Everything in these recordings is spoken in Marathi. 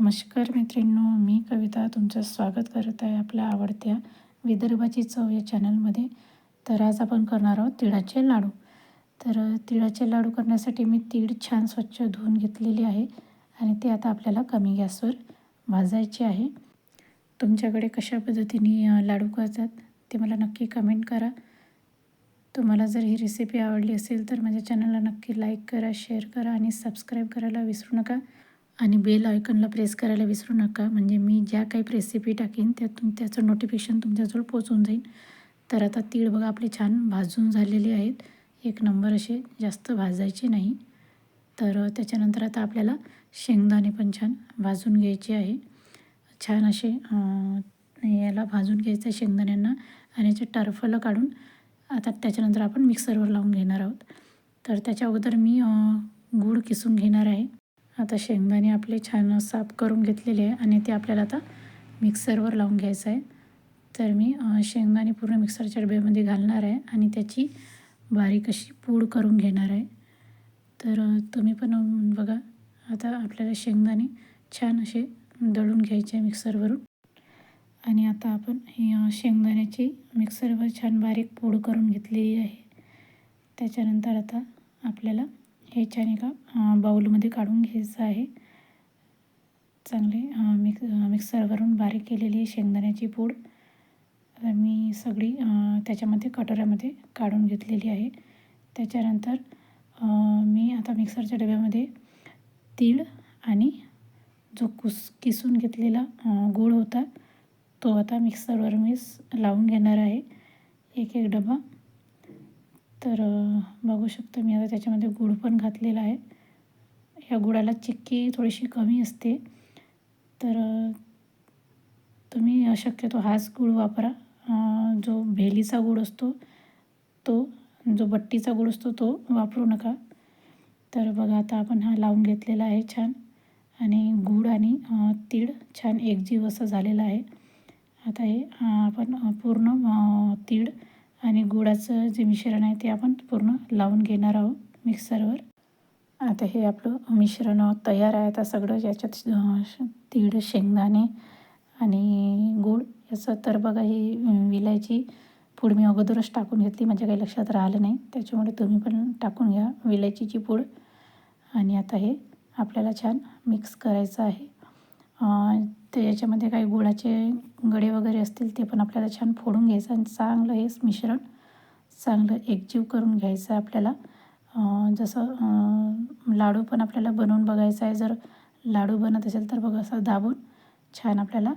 नमस्कार मैत्रिणींनो मी कविता तुमचं स्वागत करत आहे आपल्या आवडत्या विदर्भाची चव या चॅनलमध्ये. तर आज आपण करणार आहोत तिळाचे लाडू. तर तिळाचे लाडू करण्यासाठी मी तीळ छान स्वच्छ धुवून घेतलेली आहे आणि ते आता आपल्याला कमी गॅसवर भाजायचे आहे. तुमच्याकडे कशा पद्धतीने लाडू करतात ते मला नक्की कमेंट करा. तुम्हाला जर ही रेसिपी आवडली असेल तर माझ्या चॅनलला नक्की लाईक करा शेअर करा आणि सबस्क्राईब करायला विसरू नका. आणि बेल आयकनला प्रेस करायला विसरू नका. म्हणजे मी ज्या काही रेसिपी टाकीन त्यातून त्याचं नोटिफिकेशन तुमच्याजवळ पोचून जाईल. तर आता तीळ बघा आपले छान भाजून झालेले आहेत. एक नंबर असे जास्त भाजायचे नाही. तर त्याच्यानंतर आता आपल्याला शेंगदाणे पण छान भाजून घ्यायचे आहे. छान असे याला भाजून घ्यायचं आहे शेंगदाण्यांना आणि याचे टर्फलं काढून आता त्याच्यानंतर आपण मिक्सरवर लावून घेणार आहोत. तर त्याच्या अगोदर मी गूळ किसून घेणार आहे. आता शेंगदाणे आपले छान साफ करून घेतलेले आहे आणि ते आपल्याला आता मिक्सरवर लावून घ्यायचं आहे. तर मी शेंगदाणे पूर्ण मिक्सरच्या डब्यामध्ये घालणार आहे आणि त्याची बारीक अशी पूड करून घेणार आहे. तर तुम्ही पण बघा आता आपल्याला शेंगदाणे छान असे दळून घ्यायचे मिक्सरवरून. आणि आता आपण ही शेंगदाण्याची मिक्सरवर छान बारीक पूड करून घेतलेली आहे. त्याच्यानंतर आता आपल्याला ह्याच्याने का एका बाऊलमध्ये काढून घ्यायचं आहे. चांगले मिक्स मिक्सरवरून बारीक केलेली शेंगदाण्याची पूड. मी सगळी त्याच्यामध्ये कटोऱ्यामध्ये काढून घेतलेली आहे. त्याच्यानंतर मी आता मिक्सरच्या डब्यामध्ये तीळ आणि जो कुस किसून घेतलेला गूळ होता तो आता मिक्सरवर मी लावून घेणार आहे. एक एक डबा. तर बघू शकतो मी आता त्याच्यामध्ये गूळ पण घातलेला आहे. ह्या गुळाला चिक्की थोडीशी कमी असते. तर तुम्ही शक्यतो हाच गूळ वापरा. जो भेलीचा गूळ असतो तो जो बट्टीचा गूळ असतो तो वापरू नका. तर बघा आता आपण हा लावून घेतलेला आहे छान. आणि गूळ आणि तीळ छान एकजीव असं झालेलं आहे. आता हे आपण पूर्ण तीळ आणि गुळाचं जे मिश्रण आहे ते आपण पूर्ण लावून घेणार आहोत मिक्सरवर. आता हे आपलं मिश्रण तयार आहे. आता सगळं याच्यात श- तीळ शेंगदाणे आणि गूळ याचं तर बघा ही विलायची पूड मी अगोदरच टाकून घेतली. माझ्या काही लक्षात राहिलं नाही. त्याच्यामुळे तुम्ही पण टाकून घ्या विलायचीची पूड. आणि आता हे आपल्याला छान मिक्स करायचं आहे. ते याच्यामध्ये काही गुळाचे गडे वगैरे असतील ते पण आपल्याला छान फोडून घ्यायचं आणि चांगलं हे मिश्रण चांगलं एकजीव करून घ्यायचं आहे आपल्याला. जसं लाडू पण आपल्याला बनवून बघायचं आहे. जर लाडू बनत असेल तर बघा असं दाबून छान आपल्याला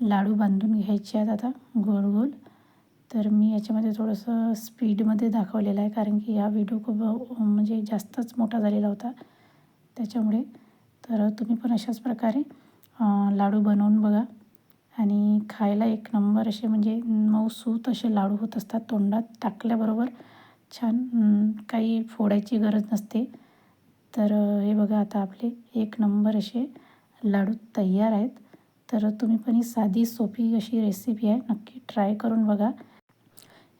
लाडू बांधून घ्यायचे आहेत आता गोल गोल. तर मी याच्यामध्ये थोडंसं स्पीडमध्ये दाखवलेलं आहे कारण की हा व्हिडिओ खूप म्हणजे जास्तच मोठा झालेला होता त्याच्यामुळे. तर तुम्ही पण अशाच प्रकारे लाडू बनवून बघा. आणि खायला एक नंबर असे म्हणजे मऊसूत असे लाडू होत असतात तोंडात टाकल्याबरोबर. छान काही फोडायची गरज नसते. तर हे बघा आता आपले एक नंबर असे लाडू तयार आहेत. तर तुम्ही पण ही साधी सोपी अशी रेसिपी आहे. नक्की ट्राय करून बघा.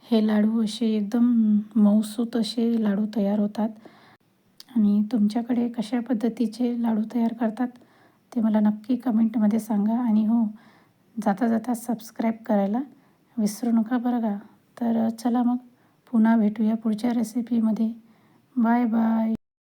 हे लाडू असे एकदम मऊसूत असे लाडू तयार होतात. आणि तुमच्याकडे कशा पद्धतीचे लाडू तयार करतात? ते मला नक्की कमेंटमध्ये सांगा आणि हो जाता जाता सबस्क्राईब करायला विसरू नका बरं का? तर चला मग पुन्हा भेटूया पुढच्या रेसिपीमध्ये बाय बाय